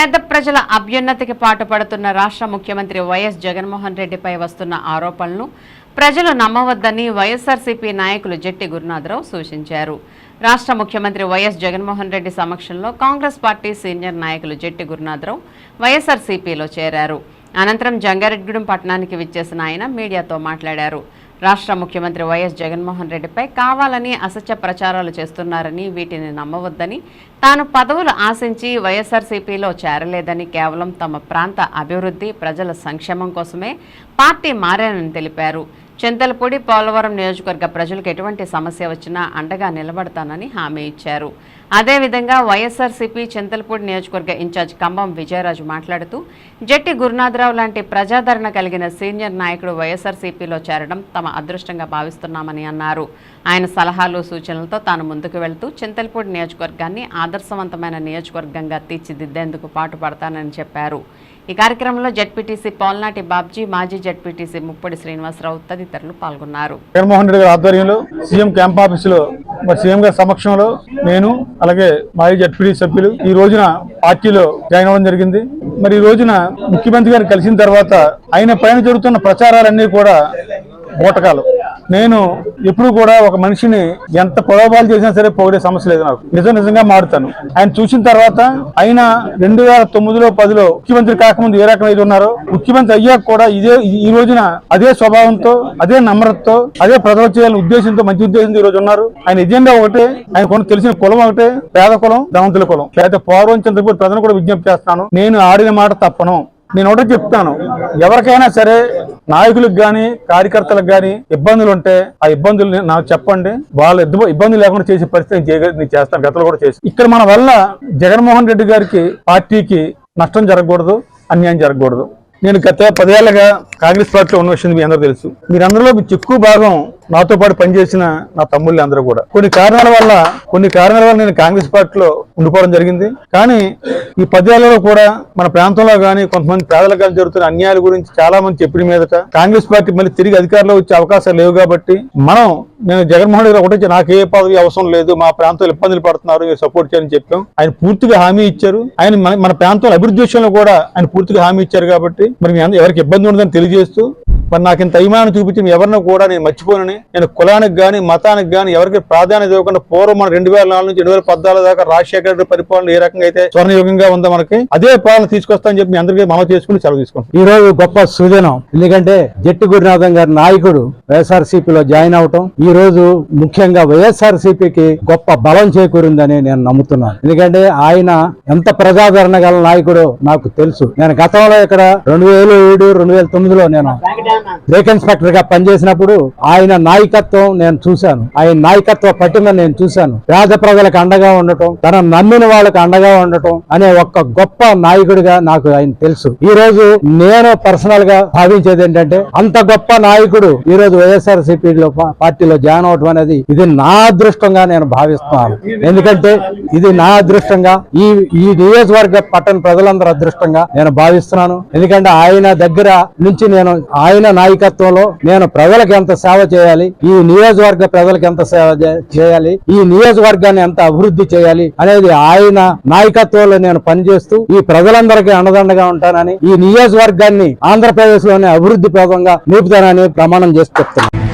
పేద ప్రజల అభ్యున్నతికి పాటుపడుతున్న రాష్ట్ర ముఖ్యమంత్రి వైఎస్ జగన్మోహన్ రెడ్డిపై వస్తున్న ఆరోపణలు ప్రజలు నమ్మవద్దని వైఎస్ఆర్సీపీ నాయకులు జట్టి గురునాథరావు సూచించారు. రాష్ట్ర ముఖ్యమంత్రి వైఎస్ జగన్మోహన్ రెడ్డి సమక్షంలో కాంగ్రెస్ పార్టీ సీనియర్ నాయకులు జట్టి గురునాథరావు వైఎస్ఆర్సీపీలో చేరారు. అనంతరం జంగారెడ్డిగూడెం పట్టణానికి విచ్చేసిన ఆయన మీడియాతో మాట్లాడారు. రాష్ట్ర ముఖ్యమంత్రి వైఎస్ జగన్మోహన్ రెడ్డిపై కావాలని అసత్య ప్రచారాలు చేస్తున్నారని వీటిని నమ్మవద్దని తాను పదవులు ఆశించి వైఎస్ఆర్సీపీలో చేరలేదని కేవలం తమ ప్రాంత అభివృద్ధి ప్రజల సంక్షేమం కోసమే పార్టీ మారానని తెలిపారు. చింతలపూడి పోలవరం నియోజకవర్గ ప్రజలకు ఎటువంటి సమస్య వచ్చినా అండగా నిలబడతానని హామీ ఇచ్చారు. అదేవిధంగా వైఎస్ఆర్సీపీ చింతలపూడి నియోజకవర్గ ఇన్ఛార్జ్ కంబం విజయరాజు మాట్లాడుతూ జట్టి గురునాథరావు లాంటి ప్రజాదరణ కలిగిన సీనియర్ నాయకుడు వైఎస్ఆర్సీపీలో చేరడం తమ అదృష్టంగా భావిస్తున్నామని అన్నారు. ఆయన సలహాలు సూచనలతో తాను ముందుకు వెళ్తూ చింతలపూడి నియోజకవర్గాన్ని ఆదర్శవంతమైన నియోజకవర్గంగా తీర్చిదిద్దేందుకు పాటుపడతానని చెప్పారు. ఈ కార్యక్రమంలో జడ్పీటీసీ పోల్నాటి బాబ్జీ మాజీ జడ్పీటీసీ ముప్పడి శ్రీనివాసరావు తదితరులు పాల్గొన్నారు. జగన్మోహన్ రెడ్డి గారి ఆధ్వర్యంలో సీఎం క్యాంప్ ఆఫీస్లో మరి సీఎం గారి సమక్షంలో నేను అలాగే మాజీ జడ్పీటీ సభ్యులు ఈ రోజున పార్టీలో జాయిన్ అవ్వడం జరిగింది. మరి ఈ రోజున ముఖ్యమంత్రి గారిని కలిసిన తర్వాత ఆయన పైన జరుగుతున్న ప్రచారాలన్నీ కూడా బూటకాలు నేను ఎప్పుడు కూడా ఒక మనిషిని ఎంత పొడవబాలు చేసినా సరే పొగిడే సమస్య లేదు నాకు. నిజం నిజంగా మారుతాను. ఆయన చూసిన తర్వాత ఆయన రెండు వేల తొమ్మిదిలో పదిలో ముఖ్యమంత్రి కాకముందు ఏ రకం అయితే ఉన్నారో ముఖ్యమంత్రి అయ్యాక కూడా ఇదే ఈ రోజున అదే స్వభావంతో అదే నమ్రతతో అదే ప్రజలు చేయాలని ఉద్దేశంతో మంచి ఉద్దేశంతో ఈ రోజు ఉన్నారు. ఆయన ఎజెండా ఒకటే ఆయన కొన్ని తెలిసిన కులం ఒకటే పేద కులం ధనవంతుల కులం. పేద పౌరవం చంద్రపూర్ ప్రజలు కూడా విజ్ఞప్తి చేస్తాను. నేను ఆడిన మాట తప్పను. నేను ఒకటి చెప్తాను. ఎవరికైనా సరే నాయకులకు కానీ కార్యకర్తలకు కానీ ఇబ్బందులు ఉంటే ఆ ఇబ్బందులు నాకు చెప్పండి. వాళ్ళ ఇబ్బ- ఇబ్బందులు లేకుండా చేసే పరిస్థితి నేను నేను చేస్తాను. గతంలో కూడా చేసి ఇక్కడ మన వల్ల జగన్మోహన్ రెడ్డి గారికి పార్టీకి నష్టం జరగకూడదు అన్యాయం జరగకూడదు. నేను గత పదేళ్ళుగా కాంగ్రెస్ పార్టీలో ఉన్న విషయం మీ అందరూ తెలుసు. మీరందరిలో ఎక్కువ భాగం నాతో పాటు పనిచేసిన నా తమ్ముళ్ళు అందరూ కూడా. కొన్ని కారణాల వల్ల కొన్ని కారణాల వల్ల నేను కాంగ్రెస్ పార్టీలో ఉండిపోవడం జరిగింది. కానీ ఈ పద్యాలలో కూడా మన ప్రాంతంలో కానీ కొంతమంది పేదలకు కానీ జరుగుతున్న అన్యాయాల గురించి చాలా మంది చెప్పిన మీదట కాంగ్రెస్ పార్టీ మళ్ళీ తిరిగి అధికారంలో వచ్చే అవకాశాలు లేవు కాబట్టి మనం నేను జగన్మోహన్ రెడ్డి ఒకటి నాకు ఏ పదవి అవసరం లేదు మా ప్రాంతంలో ఇబ్బందులు పడుతున్నారు మీరు సపోర్ట్ చేయాలని చెప్పాం. ఆయన పూర్తిగా హామీ ఇచ్చారు. ఆయన మన ప్రాంతంలో అభివృద్ధి విషయంలో కూడా ఆయన పూర్తిగా హామీ ఇచ్చారు కాబట్టి మరి ఎవరికి ఇబ్బంది ఉండదని తెలియజేస్తూ మరి నాకు ఇంత అభిమానం చూపించి ఎవరినో కూడా నేను మర్చిపోనని నేను కులానికి కానీ మతానికి కానీ ఎవరికి ప్రాధాన్యత ఇవ్వకుండా పూర్వం మన రెండు వేల నాలుగు నుంచి రెండు వేల పద్నాలుగు దాకా రాజశేఖర రెడ్డి పరిపాలన ఏ రకంగా అయితే స్వర్ణయుగంగా ఉందో మనకి అదే పాలన తీసుకొస్తానని చెప్పి మీ అందరికీ మమ చేసుకుని సెలవు తీసుకుంటాం ఈ రోజు గొప్ప సుదినం ఎందుకంటే జట్టి గురునాథం గారి నాయకుడు వైఎస్ఆర్సీపీలో జాయిన్ అవటం ఈ రోజు ముఖ్యంగా వైఎస్ఆర్సీపీకి గొప్ప బలం చేకూరిందని నేను నమ్ముతున్నాను. ఎందుకంటే ఆయన ఎంత ప్రజాదరణ గల నాయకుడో నాకు తెలుసు. నేను గతంలో ఇక్కడ రెండు వేల ఏడు రెండు వేల తొమ్మిదిలో నేను బ్రేక్ ఇన్స్పెక్టర్గా పనిచేసినప్పుడు ఆయన నాయకత్వం నేను చూశాను. ఆయన నాయకత్వ పట్టిన నేను చూశాను. పేద ప్రజలకు అండగా ఉండటం తన నమ్మిన వాళ్ళకి అండగా ఉండటం అనే ఒక గొప్ప నాయకుడిగా నాకు ఆయన తెలుసు. ఈ రోజు నేను పర్సనల్గా భావించేది ఏంటంటే అంత గొప్ప నాయకుడు ఈ రోజు వైఎస్ఆర్ సిపిలో పార్టీలో జాయిన్ అవటం అనేది ఇది నా అదృష్టంగా నేను భావిస్తున్నాను. ఎందుకంటే ఇది నా అదృష్టంగా ఈ ఈ నియోజకవర్గ పట్టణ ప్రజలందరూ అదృష్టంగా నేను భావిస్తున్నాను. ఎందుకంటే ఆయన దగ్గర నుంచి నేను ఆయన నాయకత్వంలో నేను ప్రజలకు ఎంత సేవ చేయాలి? ఈ నియోజకవర్గ ప్రజలకు ఎంత సేవ చేయాలి? ఈ నియోజకవర్గాన్ని ఎంత అభివృద్ధి చేయాలి? అనేది ఆయన నాయకత్వంలో నేను పనిచేస్తూ ఈ ప్రజలందరికీ అండదండగా ఉంటానని ఈ నియోజకవర్గాన్ని ఆంధ్రప్రదేశ్లోనే అభివృద్ధి ప్రదంగా నిలుపుతానని ప్రమాణం చేసి చెప్తున్నాను.